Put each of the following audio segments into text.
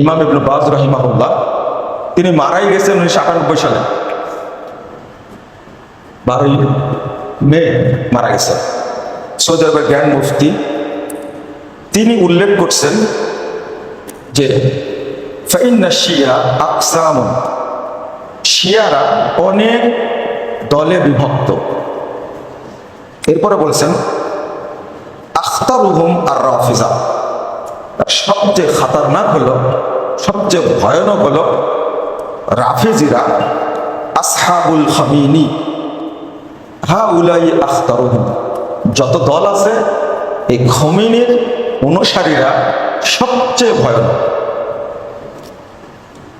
ইমাম ইবনু বাজ রহিমাহুল্লাহ, তিনি মারাই গেছেন উনিশশো আটানব্বই সালে। বারোই মে মারা গেছেন। সৌদি আরবের গ্র্যান্ড মুফতি। তিনি উল্লেখ করছেন যে শিয়া আকসামন। শিয়ারা অনেক দলে বিভক্ত। এরপরে বলছেন, আখতারুহুম আর রাফিজা সবচেয়ে খাতারনাক হলো সবচেয়ে ভয়ানক হল রাফিজিরা আসহাবুল হামিনী হা উলাই আখতারুহুম যত দল আছে, এই খমিনির অনুসারীরা সবচেয়ে ভয়ানক।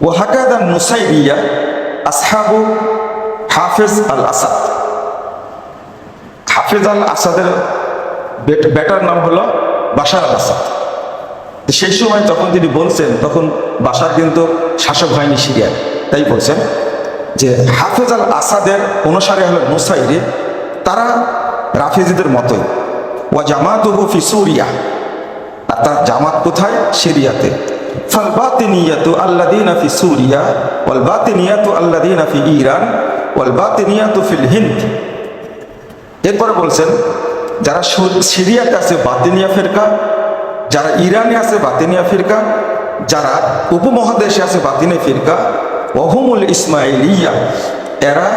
ওয়াহাকাদা নুসাইরিয়া, আসহাবু হাফেজ আল আসাদ হাফেজ আল আসাদের বেটার নাম হলো বাশার আল আসাদ সেই সময় যখন তিনি বলছেন, তখন বাশার কিন্তু শাসক হয়নি সিরিয়ায় তাই বলছেন যে হাফেজ আল আসাদের অনুসারে হলো নুসাইরি তারা রাফেজিদের মতোই। ওয়া জামাতুহু ফি সুরিয়া, আর তার জামাত কোথায়? সিরিয়াতে। ফাল বাতিনিয়াতু আল্লাযীনা ফি সুরিয়া, ওয়াল বাতিনিয়াতু আল্লাযীনা ফি ইরান, ওয়াল বাতিনিয়াতু ফিল হিন্দ। এরপরে বলছেন, যারা সিরিয়াতে আছে, বাতিনিয়া ফিরকা যারা ইরানে আছে, বাতিনিয়া ফিরকা। যারা উপমহাদেশে আছে, বাতিনিয়া ফিরকা। ওহুমুল ইসমাইলিয়া, এরা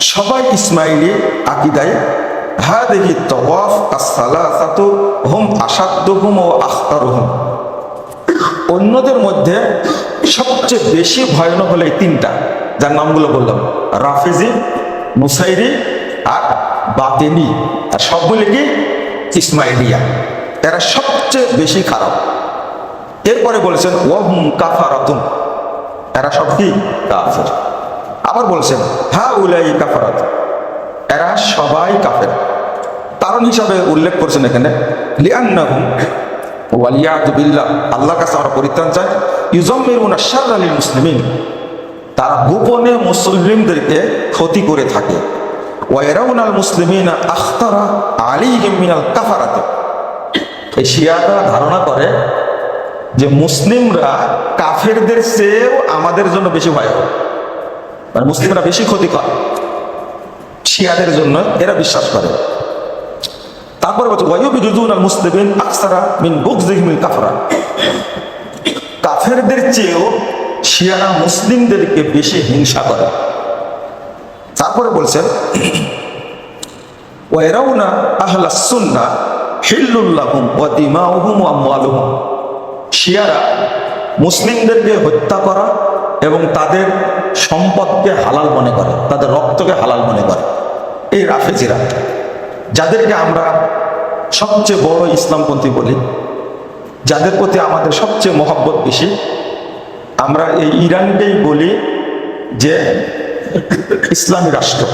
সবাই ইসমাইলি আকিদায়। হাদিহি তওয়াফ as-সালাসাতু হুম আসাদ্দুহুম ও আখতারুহুম। অন্যদের মধ্যে সবচেয়ে বেশি ভয়ানক হলো এই তিনটা, যার নামগুলো বললাম। রাফিজি মুসাইরি আর বাতেনি। আর সব মিলে কি? ইসমাইলিয়া। এরা সবচেয়ে বেশি খারাপ। এরপরে বলেছেন, ওয়াহুম কাফারাতুন। এরা সব কি কাফের। আবার বলছেন হা উলাই কাফারাত। এরা সবাই কাফের। কারণ হিসাবে উল্লেখ করছেন এখানে, লিআন্নাহুম ওয়ালিয়াদু বিল্লাহ। আল্লাহর কাছে আমরা পরিত্রাণ চাই ইউজাম্মিরুনা শাররালিল মুসলিমিন। তারা গোপনে মুসলিমদেরকে ক্ষতি করে থাকে। ওয়াইরাউনাল মুসলিমিনা আখতারা আলিহিম মিনাল কাফারাতে। এই শিয়ারা ধারণা করে যে মুসলিমরা কাফেরদের চেয়েও আমাদের জন্য বেশি ভয়াবহ। মানে মুসলিমরা বেশি ক্ষতি করে শিয়াদের জন্য এরা বিশ্বাস করে। তারপরে বলছে মিন কাফরা। কাফেরদের চেয়েও শিয়ারা মুসলিমদেরকে বেশি হিংসা করে। তারপরে বলছেন ওয়াইরাউনা আহলা সুন্না শিয়ারা মুসলিমদেরকে হত্যা করা এবং তাদের সম্পদকে হালাল মনে করে, তাদের রক্তকে হালাল মনে করে। এই রাফেজিরা, যাদেরকে আমরা সবচেয়ে বড় ইসলামপন্থী বলি, যাদের প্রতি আমাদের সবচেয়ে মহব্বত বেশি, আমরা এই ইরানকেই বলি যে ইসলামী রাষ্ট্র।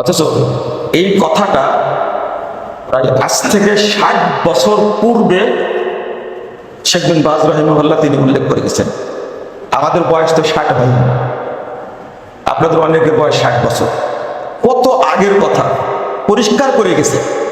অথচ এই কথাটা প্রায় আজ থেকে ষাট বছর পূর্বে শেখ বিন বাজ রহিমহল্লা তিনি উল্লেখ করে গেছেন। আমাদের বয়স তো ষাট হয়নি আপনাদের অনেকের বয়স ষাট বছর। কত আগের কথা। পরিষ্কার করে গেছে।